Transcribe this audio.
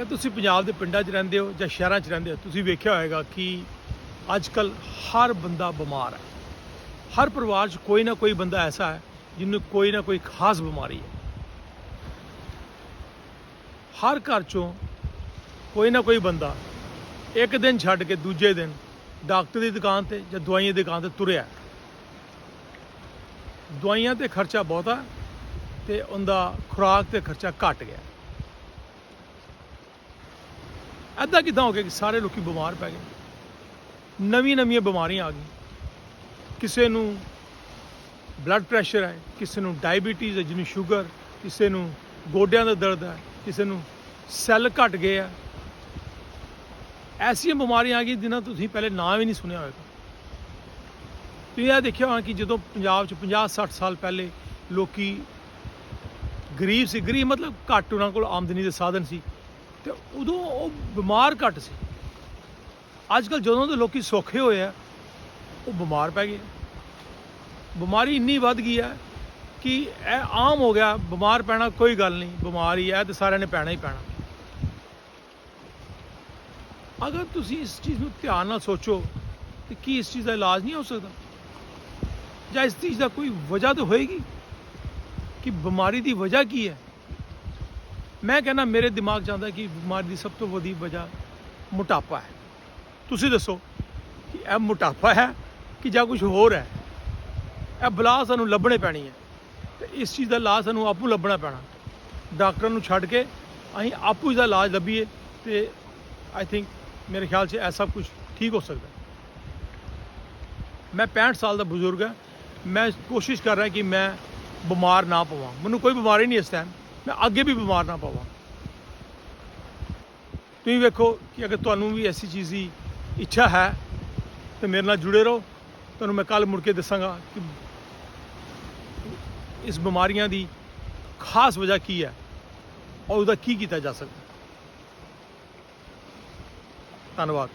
ਅਗਰ ਤੁਸੀਂ ਪੰਜਾਬ ਦੇ ਪਿੰਡਾਂ 'ਚ ਰਹਿੰਦੇ ਹੋ ਜਾਂ ਸ਼ਹਿਰਾਂ 'ਚ ਰਹਿੰਦੇ ਹੋ, ਤੁਸੀਂ ਵੇਖਿਆ ਹੋਵੇਗਾ ਕਿ ਅੱਜ ਕੱਲ ਹਰ ਬੰਦਾ ਬਿਮਾਰ ਹੈ। ਹਰ ਪਰਿਵਾਰ 'ਚ ਕੋਈ ਨਾ ਕੋਈ ਬੰਦਾ ਐਸਾ ਹੈ ਜਿਹਨੂੰ ਕੋਈ ਨਾ ਕੋਈ ਖਾਸ ਬਿਮਾਰੀ ਹੈ। ਹਰ ਘਰ 'ਚੋਂ ਕੋਈ ਨਾ ਕੋਈ ਬੰਦਾ ਇੱਕ ਦਿਨ ਛੱਡ ਕੇ ਦੂਜੇ ਦਿਨ ਡਾਕਟਰ ਦੀ ਦੁਕਾਨ ਤੇ ਜਾਂ ਦਵਾਈਆਂ ਦੀ ਦੁਕਾਨ ਤੇ ਤੁਰਿਆ ਦਵਾਈਆਂ ਤੇ ਖਰਚਾ ਬਹੁਤਾ ਤੇ ਉਹਦਾ ਖੁਰਾਕ ਤੇ ਖਰਚਾ ਘਟ ਗਿਆ ਐਦਾਂ ਕਿਦਾਂ ਹੋ ਗਿਆ ਕਿ ਸਾਰੇ ਲੋਕੀ ਬਿਮਾਰ ਪੈ ਗਏ? ਨਵੀਂ ਨਵੀਆਂ ਬਿਮਾਰੀਆਂ ਆ ਗਈਆਂ। ਕਿਸੇ ਨੂੰ ਬਲੱਡ ਪ੍ਰੈਸ਼ਰ ਹੈ, ਕਿਸੇ ਨੂੰ ਡਾਇਬੀਟੀਜ਼ ਹੈ, ਜਿਹਨੂੰ ਸ਼ੂਗਰ ਕਿਸੇ ਨੂੰ ਗੋਡਿਆਂ ਦਾ ਦਰਦ ਹੈ, ਕਿਸੇ ਨੂੰ ਸੈੱਲ ਘਟ ਗਏ ਆ। ਐਸੀਆਂ ਬਿਮਾਰੀਆਂ ਆ ਗਈਆਂ ਜਿਨ੍ਹਾਂ ਤੁਸੀਂ ਪਹਿਲੇ ਨਾਂ ਵੀ ਨਹੀਂ ਸੁਣਿਆ ਹੋਵੇਗਾ ਤੁਸੀਂ ਇਹ ਦੇਖਿਆ ਹੋਣਾ ਕਿ ਜਦੋਂ ਪੰਜਾਬ 'ਚ 50 60 ਸਾਲ ਪਹਿਲੇ ਲੋਕੀ ਗਰੀਬ ਸੀ, ਗਰੀਬ ਮਤਲਬ ਘੱਟ ਉਹਨਾਂ ਕੋਲ ਆਮਦਨੀ ਦੇ ਸਾਧਨ ਸੀ। ਉਦੋਂ ਉਹ ਬਿਮਾਰ ਘੱਟ ਸੀ। ਅੱਜ ਕੱਲ ਜਦੋਂ ਦੇ ਲੋਕੀ ਸੌਖੇ ਹੋਏ ਆ, ਉਹ ਬਿਮਾਰ ਪੈ ਗਏ। ਬਿਮਾਰੀ ਇੰਨੀ ਵੱਧ ਗਈ ਹੈ ਕਿ ਇਹ ਆਮ ਹੋ ਗਿਆ, ਬਿਮਾਰ ਪੈਣਾ ਕੋਈ ਗੱਲ ਨਹੀਂ, ਬਿਮਾਰੀ ਹੈ ਤੇ ਸਾਰਿਆਂ ਨੇ ਪੈਣਾ ਹੀ ਪੈਣਾ। ਅਗਰ ਤੁਸੀਂ ਇਸ ਚੀਜ਼ ਨੂੰ ਧਿਆਨ ਨਾਲ ਸੋਚੋ ਕਿ ਕੀ ਇਸ ਚੀਜ਼ ਦਾ ਇਲਾਜ ਨਹੀਂ ਹੋ ਸਕਦਾ, ਜਾਂ ਇਸ ਚੀਜ਼ ਦਾ ਕੋਈ ਵਜ੍ਹਾ ਤਾਂ ਹੋਏਗੀ ਕਿ ਬਿਮਾਰੀ ਦੀ ਵਜ੍ਹਾ ਕੀ ਹੈ? ਮੈਂ ਕਹਿੰਦਾ ਮੇਰੇ ਦਿਮਾਗ 'ਚ ਆਉਂਦਾ ਕਿ ਬਿਮਾਰੀ ਦੀ ਸਭ ਤੋਂ ਵੱਡੀ ਵਜ੍ਹਾ ਮੋਟਾਪਾ ਹੈ। ਤੁਸੀਂ ਦੱਸੋ ਕਿ ਇਹ ਮੋਟਾਪਾ ਹੈ ਕਿ ਜਾਂ ਕੁਝ ਹੋਰ ਹੈ? ਇਹ ਬਲਾ ਸਾਨੂੰ ਲੱਭਣੇ ਪੈਣੀ ਹੈ ਤੇ ਇਸ ਚੀਜ਼ ਦਾ ਇਲਾਜ ਸਾਨੂੰ ਆਪੂ ਲੱਭਣਾ ਪੈਣਾ। ਡਾਕਟਰਾਂ ਨੂੰ ਛੱਡ ਕੇ ਅਸੀਂ ਆਪੂ ਇਹਦਾ ਇਲਾਜ ਲੱਭੀਏ ਤੇ ਆਈ ਥਿੰਕ ਮੇਰੇ ਖਿਆਲ 'ਚ ਇਹ ਸਭ ਕੁਝ ਠੀਕ ਹੋ ਸਕਦਾ। ਮੈਂ 65 ਸਾਲ ਦਾ ਬਜ਼ੁਰਗ ਹਾਂ। ਮੈਂ ਕੋਸ਼ਿਸ਼ ਕਰ ਰਿਹਾ ਕਿ ਮੈਂ ਬਿਮਾਰ ਨਾ ਪਵਾਂ। ਮੈਨੂੰ ਕੋਈ ਬਿਮਾਰੀ ਨਹੀਂ ਇਸ ਟਾਈਮ ਮੈਂ ਅੱਗੇ ਵੀ ਬਿਮਾਰ ਨਾ ਪਵਾਂ। ਤੁਸੀਂ ਵੇਖੋ ਕਿ ਅਗਰ ਤੁਹਾਨੂੰ ਵੀ ਐਸੀ ਚੀਜ਼ ਦੀ ਇੱਛਾ ਹੈ, ਤੇ ਮੇਰੇ ਨਾਲ ਜੁੜੇ ਰਹੋ। ਤੁਹਾਨੂੰ ਮੈਂ ਕੱਲ ਮੁੜ ਕੇ ਦੱਸਾਂਗਾ ਕਿ ਇਸ ਬਿਮਾਰੀਆਂ ਦੀ ਖਾਸ ਵਜ੍ਹਾ ਕੀ ਹੈ ਔਰ ਉਹਦਾ ਕੀ ਕੀਤਾ ਜਾ ਸਕਦਾ। ਧੰਨਵਾਦ।